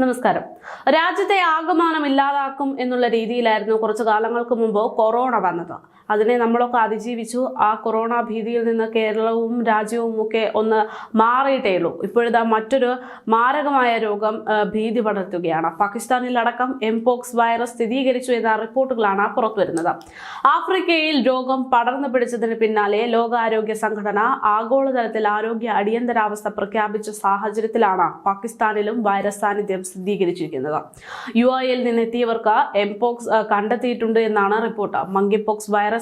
നമസ്കാരം. രാജ്യത്തെ ആകമാനം ഇല്ലാതാക്കും എന്നുള്ള രീതിയിലായിരുന്നു കുറച്ചു കാലങ്ങൾക്ക് മുമ്പ് കൊറോണ വന്നത്. അതിനെ നമ്മളൊക്കെ അതിജീവിച്ചു. ആ കൊറോണ ഭീതിയിൽ നിന്ന് കേരളവും രാജ്യവും ഒക്കെ ഒന്ന് മാറിയിട്ടേ ഉള്ളൂ. ഇപ്പോഴിതാ മറ്റൊരു മാരകമായ രോഗം ഭീതി പടർത്തുകയാണ്. പാകിസ്ഥാനിലടക്കം എംപോക്സ് വൈറസ് സ്ഥിരീകരിച്ചു എന്ന റിപ്പോർട്ടുകളാണ് പുറത്തുവരുന്നത് ആഫ്രിക്കയിൽ രോഗം പടർന്നു പിടിച്ചതിന് പിന്നാലെ ലോകാരോഗ്യ സംഘടന ആഗോളതലത്തിൽ ആരോഗ്യ അടിയന്തരാവസ്ഥ പ്രഖ്യാപിച്ച സാഹചര്യത്തിലാണ് പാകിസ്ഥാനിലും വൈറസ് സാന്നിധ്യം സ്ഥിരീകരിച്ചിരിക്കുന്നത്. യു ഐയിൽ നിന്നെത്തിയവർക്ക് എംപോക്സ് കണ്ടെത്തിയിട്ടുണ്ട് എന്നാണ് റിപ്പോർട്ട്. മങ്കിപോക്സ് വൈറസിന്റെ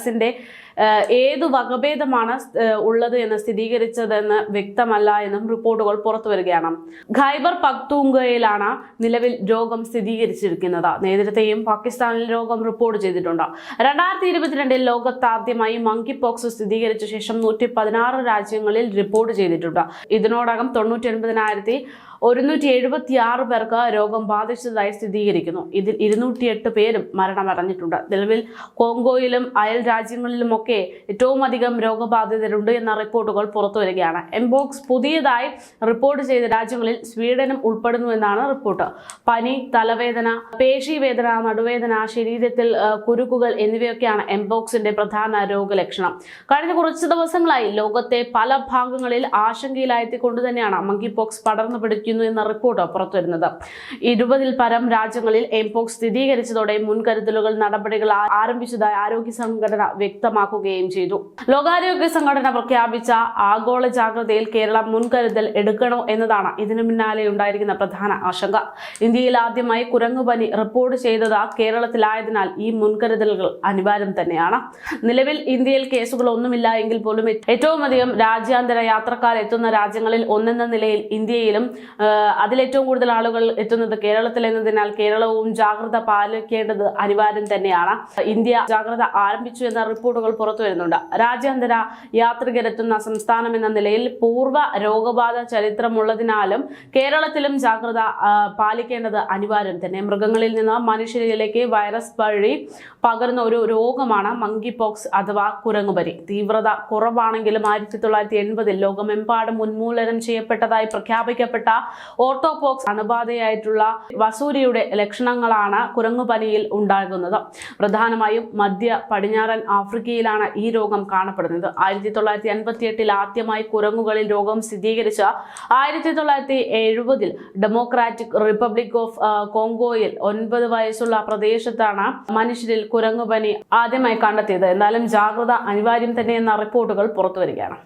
ആ, ഏതു വകഭേദമാണ് ഉള്ളത് എന്ന് സ്ഥിരീകരിച്ചതെന്ന് വ്യക്തമല്ല എന്നും റിപ്പോർട്ടുകൾ പുറത്തു വരികയാണ്. ഖൈബർ പക്തൂങ്കയിലാണ് നിലവിൽ രോഗം സ്ഥിരീകരിച്ചിരിക്കുന്നത്. നേരത്തെയും പാകിസ്ഥാനിൽ രോഗം റിപ്പോർട്ട് ചെയ്തിട്ടുണ്ട്. രണ്ടായിരത്തി ഇരുപത്തിരണ്ടിൽ ലോകത്താദ്യമായി മങ്കി പോക്സ് സ്ഥിരീകരിച്ച ശേഷം നൂറ്റി പതിനാറ് രാജ്യങ്ങളിൽ റിപ്പോർട്ട് ചെയ്തിട്ടുണ്ട്. ഇതിനോടകം തൊണ്ണൂറ്റി ഒൻപതിനായിരത്തി ഒരുന്നൂറ്റി എഴുപത്തി ആറ് പേർക്ക് രോഗം ബാധിച്ചതായി സ്ഥിരീകരിക്കുന്നു. ഇതിൽ ഇരുന്നൂറ്റിയെട്ട് പേരും മരണമടഞ്ഞിട്ടുണ്ട്. നിലവിൽ കോങ്കോയിലും അയൽ രാജ്യങ്ങളിലുമൊക്കെ ഏറ്റവും അധികം രോഗബാധിതരുണ്ട് എന്ന റിപ്പോർട്ടുകൾ പുറത്തു വരികയാണ്. എംബോക്സ് പുതിയതായി റിപ്പോർട്ട് ചെയ്ത രാജ്യങ്ങളിൽ സ്വീഡനും ഉൾപ്പെടുന്നു എന്നാണ് റിപ്പോർട്ട്. പനി തലവേദന പേശീവേദന നടുവേദന ശരീരത്തിൽ കുരുക്കുകൾ എന്നിവയൊക്കെയാണ് എംബോക്സിന്റെ പ്രധാന രോഗലക്ഷണം. കഴിഞ്ഞ കുറച്ച് ദിവസങ്ങളായി ലോകത്തെ പല ഭാഗങ്ങളിൽ ആശങ്കയിലായത്തിക്കൊണ്ട് തന്നെയാണ് മങ്കി പോക്സ് പടർന്നു പിടിക്കുന്നു എന്ന റിപ്പോർട്ട് പുറത്തുവരുന്നത് ഇരുപതിൽ പരം രാജ്യങ്ങളിൽ എംപോക്സ് സ്ഥിരീകരിച്ചതോടെ മുൻകരുതലുകൾ നടപടികൾ ആരംഭിച്ചതായി ആരോഗ്യ സംഘടന വ്യക്തമാക്കുകയും ചെയ്തു. ലോകാരോഗ്യ സംഘടന പ്രഖ്യാപിച്ച ആഗോള ജാഗ്രതയിൽ കേരളം മുൻകരുതൽ എടുക്കണോ എന്നതാണ് ഇതിനു പിന്നാലെ ഉണ്ടായിരിക്കുന്ന പ്രധാന ആശങ്ക. ഇന്ത്യയിൽ ആദ്യമായി കുരങ്ങുപനി റിപ്പോർട്ട് ചെയ്തത് കേരളത്തിലായതിനാൽ ഈ മുൻകരുതലുകൾ അനിവാര്യം തന്നെയാണ്. നിലവിൽ ഇന്ത്യയിൽ കേസുകൾ ഒന്നുമില്ല എങ്കിൽ പോലും ഏറ്റവും അധികം രാജ്യാന്തര യാത്രക്കാർ എത്തുന്ന രാജ്യങ്ങളിൽ ഒന്നെന്ന നിലയിൽ ഇന്ത്യയിലും അതിലേറ്റവും കൂടുതൽ ആളുകൾ എത്തുന്നത് കേരളത്തിൽ എന്നതിനാൽ കേരളവും ജാഗ്രത പാലിക്കേണ്ടത് അനിവാര്യം തന്നെയാണ്. ഇന്ത്യ ജാഗ്രത ആരംഭിച്ചു എന്ന റിപ്പോർട്ടുകൾ പുറത്തു വരുന്നുണ്ട്. രാജ്യാന്തര യാത്രികരെത്തുന്ന സംസ്ഥാനം എന്ന നിലയിൽ പൂർവ രോഗബാധ ചരിത്രമുള്ളതിനാലും കേരളത്തിലും ജാഗ്രത പാലിക്കേണ്ടത് അനിവാര്യം തന്നെ. മൃഗങ്ങളിൽ നിന്ന് മനുഷ്യരിലേക്ക് വൈറസ് വഴി പകരുന്ന ഒരു രോഗമാണ് മങ്കി പോക്സ് അഥവാ കുരങ്ങുപരി. തീവ്രത കുറവാണെങ്കിലും ആയിരത്തി തൊള്ളായിരത്തി എൺപതിൽ ലോകമെമ്പാടും ഉന്മൂലനം ചെയ്യപ്പെട്ടതായി പ്രഖ്യാപിക്കപ്പെട്ട ഓർത്തോപോക്സ് അണുബാധയായിട്ടുള്ള വസൂരിയുടെ ലക്ഷണങ്ങളാണ് കുരങ്ങുപനിയിൽ ഉണ്ടാകുന്നത്. പ്രധാനമായും മധ്യ പടിഞ്ഞാറൻ ആഫ്രിക്കയിലാണ് ഈ രോഗം കാണപ്പെടുന്നത്. ആയിരത്തി തൊള്ളായിരത്തി അൻപത്തി എട്ടിൽ ആദ്യമായി കുരങ്ങുകളിൽ രോഗം സ്ഥിരീകരിച്ച ആയിരത്തി തൊള്ളായിരത്തി എഴുപതിൽ ഡെമോക്രാറ്റിക് റിപ്പബ്ലിക് ഓഫ് കോങ്കോയിൽ ഒൻപത് വയസ്സുള്ള പ്രദേശത്താണ് മനുഷ്യരിൽ കുരങ്ങുപനി ആദ്യമായി കണ്ടെത്തിയത്. എന്നാലും ജാഗ്രത അനിവാര്യം തന്നെയെന്ന റിപ്പോർട്ടുകൾ പുറത്തുവരികയാണ്